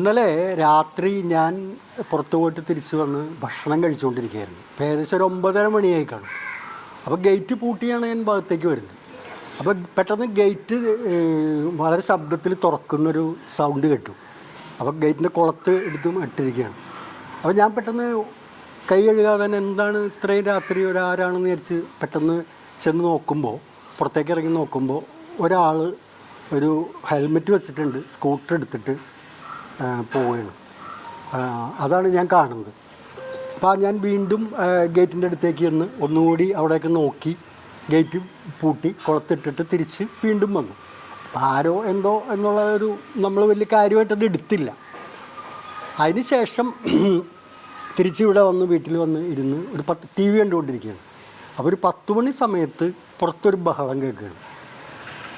ഇന്നലെ രാത്രി ഞാൻ പുറത്തു പോയിട്ട് തിരിച്ചു വന്ന് ഭക്ഷണം കഴിച്ചുകൊണ്ടിരിക്കുകയായിരുന്നു ഇപ്പം ഏകദേശം ഒരു ഒമ്പതര മണിയായി കാണും അപ്പോൾ ഗേറ്റ് പൂട്ടിയാണ് ഞാൻ ഭാഗത്തേക്ക് വരുന്നത്. അപ്പോൾ പെട്ടെന്ന് ഗേറ്റ് വളരെ ശബ്ദത്തിൽ തുറക്കുന്നൊരു സൗണ്ട് കേട്ടു. അപ്പോൾ ഗേറ്റിന്റെ കുളത്ത് എടുത്ത് ഇട്ടിരിക്കുകയാണ്. അപ്പോൾ ഞാൻ പെട്ടെന്ന് കൈ കഴുകാതെ തന്നെ എന്താണ് ഇത്രയും രാത്രി ഒരാരാണെന്ന് വിചാരിച്ച് പെട്ടെന്ന് ചെന്ന് നോക്കുമ്പോൾ പുറത്തേക്ക് ഇറങ്ങി നോക്കുമ്പോൾ ഒരാൾ ഒരു ഹെൽമെറ്റ് വെച്ചിട്ടുണ്ട് സ്കൂട്ടർ എടുത്തിട്ട് പോവുകയാണ്. അതാണ് ഞാൻ കാണുന്നത്. അപ്പോൾ ഞാൻ വീണ്ടും ഗേറ്റിന്റെ അടുത്തേക്ക് ചെന്ന് ഒന്നുകൂടി അവിടേക്ക് നോക്കി ഗേറ്റ് പൂട്ടി കുളത്തിട്ടിട്ട് തിരിച്ച് വീണ്ടും വന്നു. ആരോ എന്തോ എന്നുള്ള ഒരു നമ്മൾ വലിയ കാര്യമായിട്ടത് എടുത്തില്ല. അതിന് ശേഷം തിരിച്ച് ഇവിടെ വന്ന് വീട്ടിൽ വന്ന് ഇരുന്ന് ഒരു പത്ത് ടി വി കണ്ടുകൊണ്ടിരിക്കുകയാണ്. അപ്പോൾ ഒരു പത്ത് മണി സമയത്ത് പുറത്തൊരു ബഹളം കേൾക്കുകയാണ്.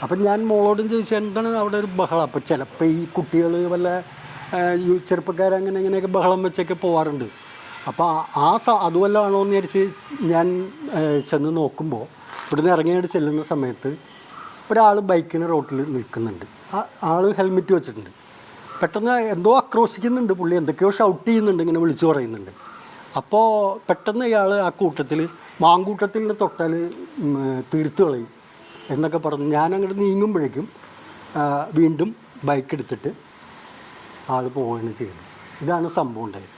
അപ്പം ഞാൻ മോളോടും ചോദിച്ചു എന്താണ് അവിടെ ഒരു ബഹളം? അപ്പോൾ ചിലപ്പോൾ ഈ കുട്ടികൾ വല്ല ആ, അങ്ങനെ അങ്ങനെയൊക്കെ ബഹളം വെച്ചൊക്കെ പോവാറുണ്ട്. അപ്പോൾ ആ- സ അതുമല്ലാണോ എന്ന് വിചാരിച്ച് ഞാൻ ചെന്ന് നോക്കുമ്പോൾ ഇവിടുന്ന് ഇറങ്ങിയിട്ട് ചെല്ലുന്ന സമയത്ത് ഒരാൾ ബൈക്കിന് റോട്ടിൽ നിൽക്കുന്നുണ്ട്. ആൾ ഹെൽമെറ്റ് വെച്ചിട്ടുണ്ട്. പെട്ടെന്ന് എന്തോ ആക്രോശിക്കുന്നുണ്ട് പുള്ളി എന്തൊക്കെയോ ഷൗട്ട് ചെയ്യുന്നുണ്ട് ഇങ്ങനെ വിളിച്ചു പറയുന്നുണ്ട്. അപ്പോൾ പെട്ടെന്ന് ഇയാൾ ആ കൂട്ടത്തിൽ മാങ്കൂട്ടത്തിൽ തൊട്ടാൽ തീർത്തു കളയും എന്നൊക്കെ പറഞ്ഞ് ഞാൻ അങ്ങോട്ട് നീങ്ങുമ്പോഴേക്കും വീണ്ടും ബൈക്ക് എടുത്തിട്ട് ആൾ പോവുകയാണ് ചെയ്യുന്നത്. ഇതാണ് സംഭവം ഉണ്ടായത്.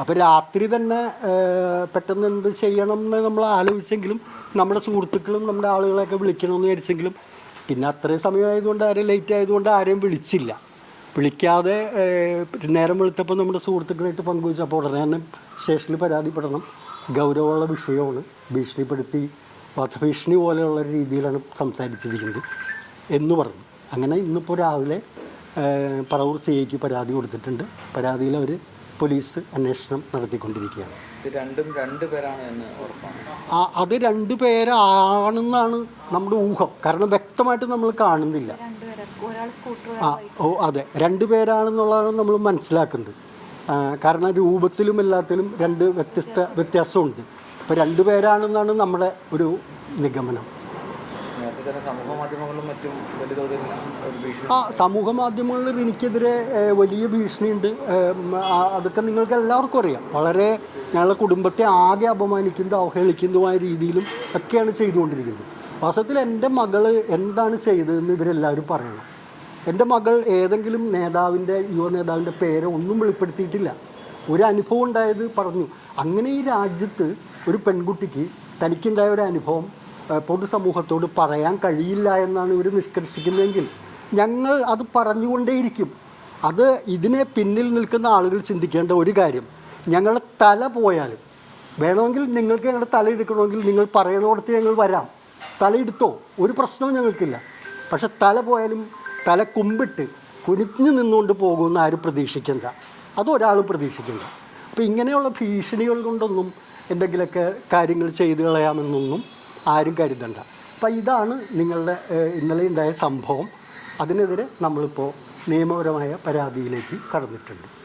അപ്പോൾ രാത്രി തന്നെ പെട്ടെന്ന് എന്ത് ചെയ്യണം എന്ന് നമ്മൾ ആലോചിച്ചെങ്കിലും നമ്മുടെ സുഹൃത്തുക്കളും നമ്മുടെ ആളുകളെയൊക്കെ വിളിക്കണമെന്ന് വിചാരിച്ചെങ്കിലും പിന്നെ അത്രയും സമയമായതുകൊണ്ട് ആരെയും ലേറ്റ് ആയതുകൊണ്ട് ആരെയും വിളിച്ചില്ല. വിളിക്കാതെ നേരം വെളുത്തപ്പോൾ നമ്മുടെ സുഹൃത്തുക്കളായിട്ട് പങ്കുവച്ചപ്പോൾ ഉടനെ തന്നെ സ്റ്റേഷനിൽ പരാതിപ്പെടണം. ഗൗരവമുള്ള വിഷയമാണ്. ഭീഷണിപ്പെടുത്തി വധഭീഷണി പോലെയുള്ള രീതിയിലാണ് സംസാരിച്ചിരിക്കുന്നത് എന്ന് പറഞ്ഞു. അങ്ങനെ ഇന്നിപ്പോൾ രാവിലെ പറവൂർ സി ഐക്ക് പരാതി കൊടുത്തിട്ടുണ്ട്. പരാതിയിൽ അവർ പോലീസ് അന്വേഷണം നടത്തിക്കൊണ്ടിരിക്കുകയാണ്. ഇത് രണ്ടും രണ്ട് പേരാണ് എന്ന് ഉറപ്പാണ്. ആ അത് രണ്ടു പേരാണെന്നാണ് നമ്മുടെ ഊഹം. കാരണം വ്യക്തമായിട്ട് നമ്മൾ കാണുന്നില്ല. ആ ഓ അതെ. രണ്ടു പേരാണെന്നുള്ളതാണ് നമ്മൾ മനസ്സിലാക്കുന്നത്. കാരണം രൂപത്തിലും എല്ലാത്തിലും രണ്ട് വ്യത്യസ്ത വ്യത്യാസമുണ്ട്. അപ്പോൾ രണ്ടു പേരാണെന്നാണ് നമ്മുടെ ഒരു നിഗമനം. ആ സമൂഹ മാധ്യമങ്ങളിൽ എനിക്കെതിരെ വലിയ ഭീഷണിയുണ്ട്. അതൊക്കെ നിങ്ങൾക്ക് എല്ലാവർക്കും അറിയാം. വളരെ ഞങ്ങളുടെ കുടുംബത്തെ ആകെ അപമാനിക്കുന്നതും അവഹേളിക്കുന്നതുമായ രീതിയിലും ഒക്കെയാണ് ചെയ്തുകൊണ്ടിരിക്കുന്നത്. വാസ്തവത്തിൽ എന്റെ മകൾ എന്താണ് ചെയ്തതെന്ന് ഇവരെല്ലാവരും പറയണം. എന്റെ മകൾ ഏതെങ്കിലും നേതാവിന്റെ യുവ നേതാവിന്റെ പേര് ഒന്നും വെളിപ്പെടുത്തിയിട്ടില്ല. ഒരു അനുഭവം ഉണ്ടായത് പറഞ്ഞു. അങ്ങനെ ഈ രാജ്യത്ത് ഒരു പെൺകുട്ടിക്ക് തനിക്കുണ്ടായ ഒരു അനുഭവം പൊതുസമൂഹത്തോട് പറയാൻ കഴിയില്ല എന്നാണ് ഇവർ നിഷ്കർഷിക്കുന്നതെങ്കിൽ ഞങ്ങൾ അത് പറഞ്ഞുകൊണ്ടേയിരിക്കും. അത് ഇതിനെ പിന്നിൽ നിൽക്കുന്ന ആളുകൾ ചിന്തിക്കേണ്ട ഒരു കാര്യം. ഞങ്ങളുടെ തല പോയാലും വേണമെങ്കിൽ നിങ്ങൾക്ക് ഞങ്ങളുടെ തല എടുക്കണമെങ്കിൽ നിങ്ങൾ പറയണോടത്ത് ഞങ്ങൾ വരാം. തല ഒരു പ്രശ്നവും ഞങ്ങൾക്കില്ല. പക്ഷെ തല പോയാലും തല കുമ്പിട്ട് കുനിഞ്ഞു നിന്നുകൊണ്ട് പോകുമെന്ന് ആരും പ്രതീക്ഷിക്കണ്ട. അതൊരാളും പ്രതീക്ഷിക്കണ്ട. അപ്പോൾ ഇങ്ങനെയുള്ള ഭീഷണികൾ കൊണ്ടൊന്നും എന്തെങ്കിലുമൊക്കെ കാര്യങ്ങൾ ചെയ്തു കളയാമെന്നൊന്നും ആരും കരുതണ്ട. അപ്പം ഇതാണ് നിങ്ങളുടെ ഇന്നലെ ഉണ്ടായ സംഭവം. അതിനെതിരെ നമ്മളിപ്പോൾ നിയമപരമായ പരാതിയിലേക്ക് കടന്നിട്ടുണ്ട്.